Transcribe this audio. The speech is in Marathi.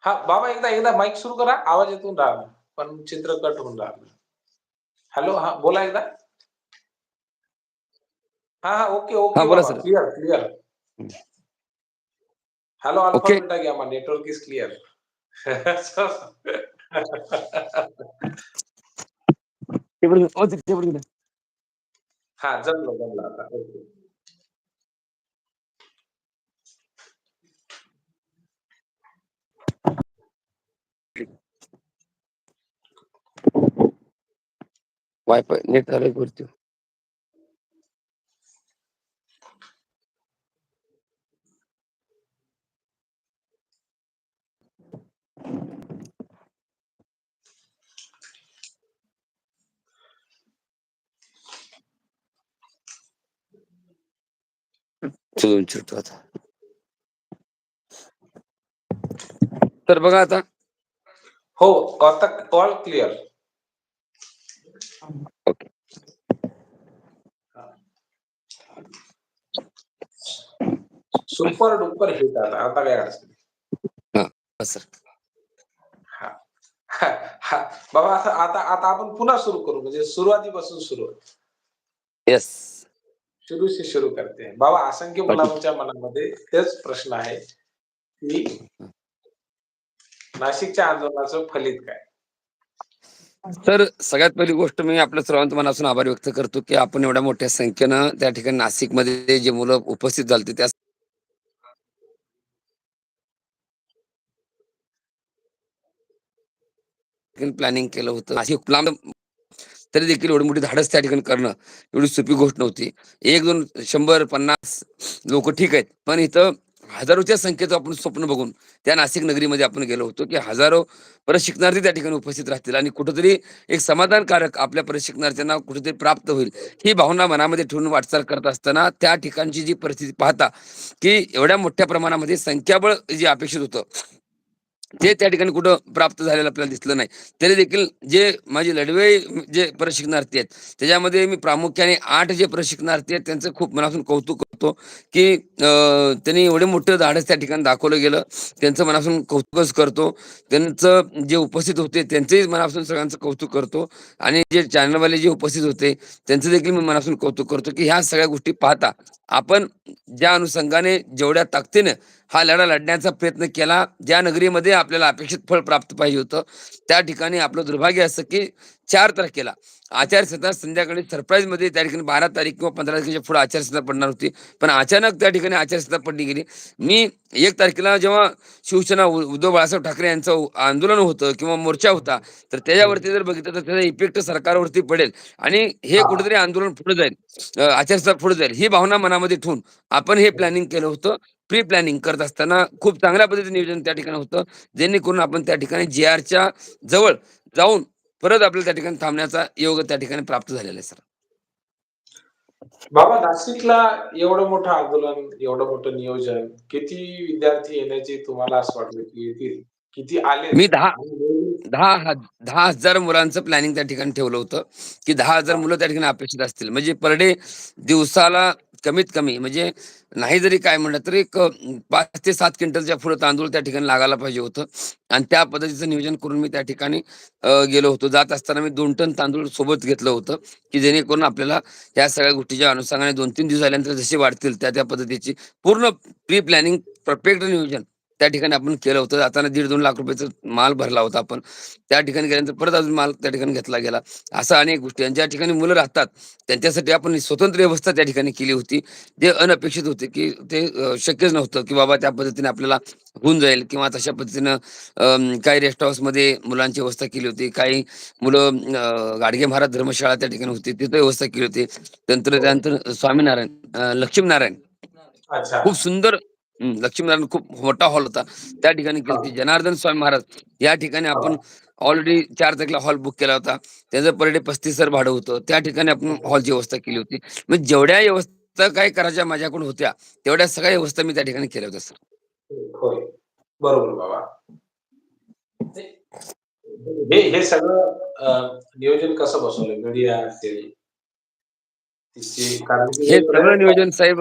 हाँ, बाबा एकदा एकदा माईक सुरू करा. आवाज़ येतून राहिला. पण चित्र कट होऊन राहिलं. हॅलो, हाँ, बोला एकदा. हाँ, हाँ. ओके, ओके बोला sir. Clear, clear. Hello, alpha. Beta gamma network is clear. हाँ, जमलं, जमलं आता. ओके. वायफाय नेट चालू आहे वरती. आता. तर बघा आता. हो, आता call clear. Okay. Super duper hit आता. आता काही अडचण. हां, सर. बाबा आता आता आता आपण पुन्हा सुरू करू. म्हणजे सुरुवातीपासून सुरू. येस. शुरू से शुरू करते हैं. बाबा असंख्य. मुलांच्या मनामध्ये तेच प्रश्न आहे, की नाशिकच्या आंदोलनाचं फलित काय? तर सगळ्यात पहिली गोष्ट मी आपल्या सर्वांत मनापासून आभार व्यक्त करतो, की आपण एवढ्या मोठ्या संख्येनं त्या ठिकाणी नाशिकमध्ये जे मुलं उपस्थित झालते त्या प्लॅनिंग केलं होतं. नाशिक तरी देखील एवढी मोठी धाडस त्या ठिकाणी करणं एवढी सोपी गोष्ट नव्हती. एक दोन शंभर पन्नास लोक ठीक आहेत. पण इथं हजारोच्या संख्येचं आपण स्वप्न बघून त्या नाशिक नगरीमध्ये आपण गेलो होतो, की हजारो परत शिकणारे त्या ठिकाणी उपस्थित राहतील आणि कुठेतरी एक समाधानकारक आपल्या परत शिकणाऱ्यांना कुठेतरी प्राप्त होईल, ही भावना मनामध्ये ठेवून वाटचाल करत असताना त्या ठिकाणची जी परिस्थिती पाहता, की एवढ्या मोठ्या प्रमाणामध्ये संख्याबळ जे अपेक्षित होतं, ते त्या ठिकाणी कुठं प्राप्त झालेलं आपल्याला दिसलं नाही. तरी देखील जे माझे लढवे जे प्रशिक्षणार्थी आहेत, त्याच्यामध्ये मी प्रामुख्याने आठ जे प्रशिक्षणार्थी आहेत, त्यांचं खूप मनापासून कौतुक करतो, की त्यांनी एवढे मोठं धाडस त्या ठिकाणी दाखवलं गेलं. त्यांचं मनापासून कौतुकच करतो. त्यांचं जे उपस्थित होते, त्यांचंही मनापासून सगळ्यांचं कौतुक करतो आणि जे चॅनलवाले जे उपस्थित होते, त्यांचं देखील मी मनापासून कौतुक करतो, की ह्या सगळ्या गोष्टी पाहता आपण ज्या अनुषंगाने जेवढ्या ताकदीने हा लढा लढण्याचा प्रयत्न केला, ज्या नगरीमध्ये आपल्याला अपेक्षित फळ प्राप्त पाहिजे होतं, त्या ठिकाणी आपलं दुर्भाग्य असं, की 4 तारखेला आचारसंहिता संध्याकाळी सरप्राईजमध्ये त्या ठिकाणी 12 तारीख किंवा 15 तारखेच्या पुढे आचारसंहिता पडणार होती. पण अचानक त्या ठिकाणी आचारसंहिता पडली गेली. मी 1 तारखेला जेव्हा शिवसेना उद्धव बाळासाहेब ठाकरे यांचं आंदोलन होतं किंवा मोर्चा होता, तर त्याच्यावरती जर बघितलं तर त्याचा इफेक्ट सरकारवरती पडेल आणि हे. कुठेतरी आंदोलन पुढे जाईल, आचारसंहिता पुढे जाईल, ही भावना मनामध्ये ठेवून आपण हे प्लॅनिंग केलं होतं. प्री प्लॅनिंग करत असताना खूप चांगल्या पद्धतीने नियोजन त्या ठिकाणी होतं. जेणेकरून आपण त्या ठिकाणी जे-आरच्या जवळ जाऊन परत आपल्याला त्या ठिकाणी थांबण्याचा योग त्या ठिकाणी प्राप्त झालेला आहे सर. बाबा नाशिकला एवढं मोठं आंदोलन, एवढं मोठं नियोजन, किती विद्यार्थी येण्याची तुम्हाला असं वाटलं, की येतील? किती आले? मी दहा दहा दहा हजार मुलांचं प्लॅनिंग त्या ठिकाणी ठेवलं होतं, की दहा हजार मुलं त्या ठिकाणी अपेक्षित असतील. म्हणजे पर डे दिवसाला कमीत कमी म्हणजे नाही जरी काय म्हणलं तरी एक पाच ते सात क्विंटलच्या पुढे तांदूळ त्या ठिकाणी लागायला पाहिजे होतं आणि त्या पद्धतीचं नियोजन करून मी त्या ठिकाणी गेलो होतो. जात असताना मी दोन टन तांदूळ सोबत घेतलं होतं, की जेणेकरून आपल्याला या सगळ्या गोष्टीच्या अनुषंगाने 2-3 दिवस झाल्यानंतर जसे वाढतील त्या त्या पद्धतीची पूर्ण प्री प्लॅनिंग परफेक्ट नियोजन त्या ठिकाणी आपण केलं होतं. जाताना 1.5-2 लाख रुपयाचा माल भरला होता आपण. त्या ठिकाणी गेल्यानंतर परत अजून माल त्या ठिकाणी घेतला गेला. असं अनेक गोष्टी आणि ज्या ठिकाणी मुलं राहतात, त्यांच्यासाठी आपण स्वतंत्र व्यवस्था त्या ठिकाणी केली होती. जे अनपेक्षित होते, की ते शक्यच नव्हतं, की बाबा त्या पद्धतीने आपल्याला होऊन जाईल किंवा तशा पद्धतीनं काही रेस्ट हाऊसमध्ये मुलांची व्यवस्था केली होती. काही मुलं गाडगे महाराज धर्मशाळा त्या ठिकाणी होती, तिथं व्यवस्था केली होती. नंतर हो. त्यानंतर स्वामीनारायण, लक्ष्मीनारायण. खूप सुंदर लक्ष्मीनारायण खूप मोठा हॉल होता. त्या ठिकाणी केली होती. जनार्दन स्वामी महाराज या ठिकाणी आपण. ऑलरेडी 4 तारखेला हॉल बुक केला होता. त्याचं पर डे 35,000 भाडं होतं. त्या ठिकाणी आपण. हॉलची व्यवस्था केली होती. म्हणजे जेवढ्या व्यवस्था काही करायच्या माझ्याकडून होत्या, तेवढ्या सगळ्या व्यवस्था मी त्या ठिकाणी केल्या होत्या सर. बरोबर बाबा. हे हे सगळं नियोजन कसं बसवलं? मीडिया हे सगळं नियोजन साहेब